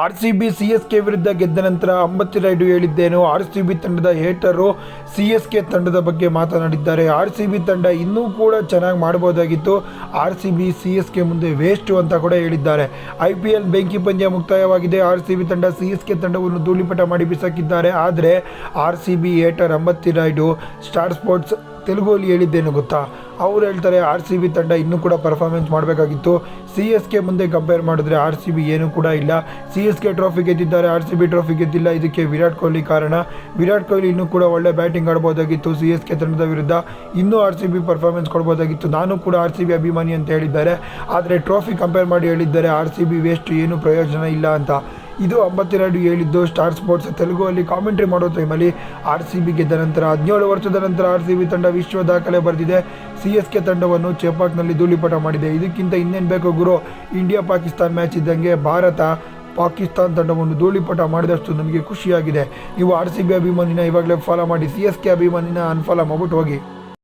R C B C S K ವಿರುದ್ಧ ಗೆದ್ದ ನಂತರ ಅಂಬತ್ತಿ ರೈಡು ಹೇಳಿದ್ದೇನು. ಆರ್ ಸಿ ಬಿ ತಂಡದ ಹೇಟರು ಸಿ ಎಸ್ ಕೆ ತಂಡದ ಬಗ್ಗೆ ಮಾತನಾಡಿದ್ದಾರೆ. ಆರ್ ಸಿ ಬಿ ತಂಡ ಇನ್ನೂ ಕೂಡ ಚೆನ್ನಾಗಿ ಮಾಡ್ಬೋದಾಗಿತ್ತು. R C B C S K ಮುಂದೆ ವೇಸ್ಟು ಅಂತ ಕೂಡ ಹೇಳಿದ್ದಾರೆ. ಐ ಪಿ ಎಲ್ ಬೆಂಕಿ ಪಂದ್ಯ ಮುಕ್ತಾಯವಾಗಿದೆ. ಆರ್ ಸಿ ಬಿ ತಂಡ ಸಿ ಎಸ್ ಕೆ ತಂಡವನ್ನು ಧೂಳಿಪಟ ಮಾಡಿ ಬಿಸಾಕಿದ್ದಾರೆ. ಆದರೆ R C B hater Ambati Rayudu Star Sports ತೆಲುಗಲ್ಲಿ ಹೇಳಿದ್ದೇನು ಗೊತ್ತಾ? ಅವ್ರು ಹೇಳ್ತಾರೆ ಆರ್ ಸಿ ಬಿ ತಂಡ ಇನ್ನೂ ಕೂಡ ಪರ್ಫಾರ್ಮೆನ್ಸ್ ಮಾಡಬೇಕಾಗಿತ್ತು. ಸಿ ಎಸ್ ಕೆ ಮುಂದೆ ಕಂಪೇರ್ ಮಾಡಿದ್ರೆ ಆರ್ ಸಿ ಬಿ ಏನೂ ಕೂಡ ಇಲ್ಲ. ಸಿ ಎಸ್ ಕೆ ಟ್ರಾಫಿ ಗೆದ್ದಿದ್ದಾರೆ ಆರ್ ಸಿ ಬಿ ಟ್ರಾಫಿ ಗೆದ್ದಿಲ್ಲ. ಇದಕ್ಕೆ ವಿರಾಟ್ ಕೊಹ್ಲಿ ಕಾರಣ. ವಿರಾಟ್ ಕೊಹ್ಲಿ ಇನ್ನೂ ಕೂಡ ಒಳ್ಳೆ ಬ್ಯಾಟಿಂಗ್ ಆಡ್ಬೋದಾಗಿತ್ತು ಸಿ ಎಸ್ ಕೆ ತಂಡದ ವಿರುದ್ಧ. ಇನ್ನೂ ಆರ್ ಸಿ ಬಿ ಪರ್ಫಾರ್ಮೆನ್ಸ್ ಕೊಡ್ಬೋದಾಗಿತ್ತು. ನಾನು ಕೂಡ ಆರ್ ಸಿ ಬಿ ಅಭಿಮಾನಿ ಅಂತ ಹೇಳಿದ್ದಾರೆ. ಆದರೆ ಟ್ರಾಫಿ ಕಂಪೇರ್ ಮಾಡಿ ಹೇಳಿದ್ದಾರೆ ಆರ್ ಸಿ ಬಿ ವೇಸ್ಟ್ ಏನು ಪ್ರಯೋಜನ ಇಲ್ಲ ಅಂತ. ಇದು ಒಂಬತ್ತೆರಡು ಹೇಳಿದ್ದು ಸ್ಟಾರ್ ಸ್ಪೋರ್ಟ್ಸ್ ತೆಲುಗುವಲ್ಲಿ ಕಾಮೆಂಟ್ರಿ ಮಾಡೋ ಟೈಮಲ್ಲಿ ಆರ್ ಸಿ ಬಿ ಗೆದ್ದ ನಂತರ ಹದಿನೇಳು ವರ್ಷದ ನಂತರ ಆರ್ ಸಿ ಬಿ ತಂಡ ವಿಶ್ವ ದಾಖಲೆ ಬರೆದಿದೆ. ಸಿ ಎಸ್ ಕೆ ತಂಡವನ್ನು ಚೆಪಾಕ್ನಲ್ಲಿ ಧೂಳಿಪಟ ಮಾಡಿದೆ. ಇದಕ್ಕಿಂತ ಇನ್ನೇನು ಬೇಕು ಗುರು? ಇಂಡಿಯಾ ಪಾಕಿಸ್ತಾನ್ ಮ್ಯಾಚ್ ಇದ್ದಂಗೆ ಭಾರತ ಪಾಕಿಸ್ತಾನ್ ತಂಡವನ್ನು ಧೂಳಿಪಟ ಮಾಡಿದಷ್ಟು ನಮಗೆ ಖುಷಿಯಾಗಿದೆ. ನೀವು ಆರ್ ಸಿ ಬಿ ಅಭಿಮಾನಿನ ಇವಾಗಲೇ ಫಾಲೋ ಮಾಡಿ. ಸಿ ಎಸ್ ಕೆ ಅಭಿಮಾನಿನ ಅನ್ಫಾಲೋ ಮಾಡ್ಬಿಟ್ಟು ಹೋಗಿ.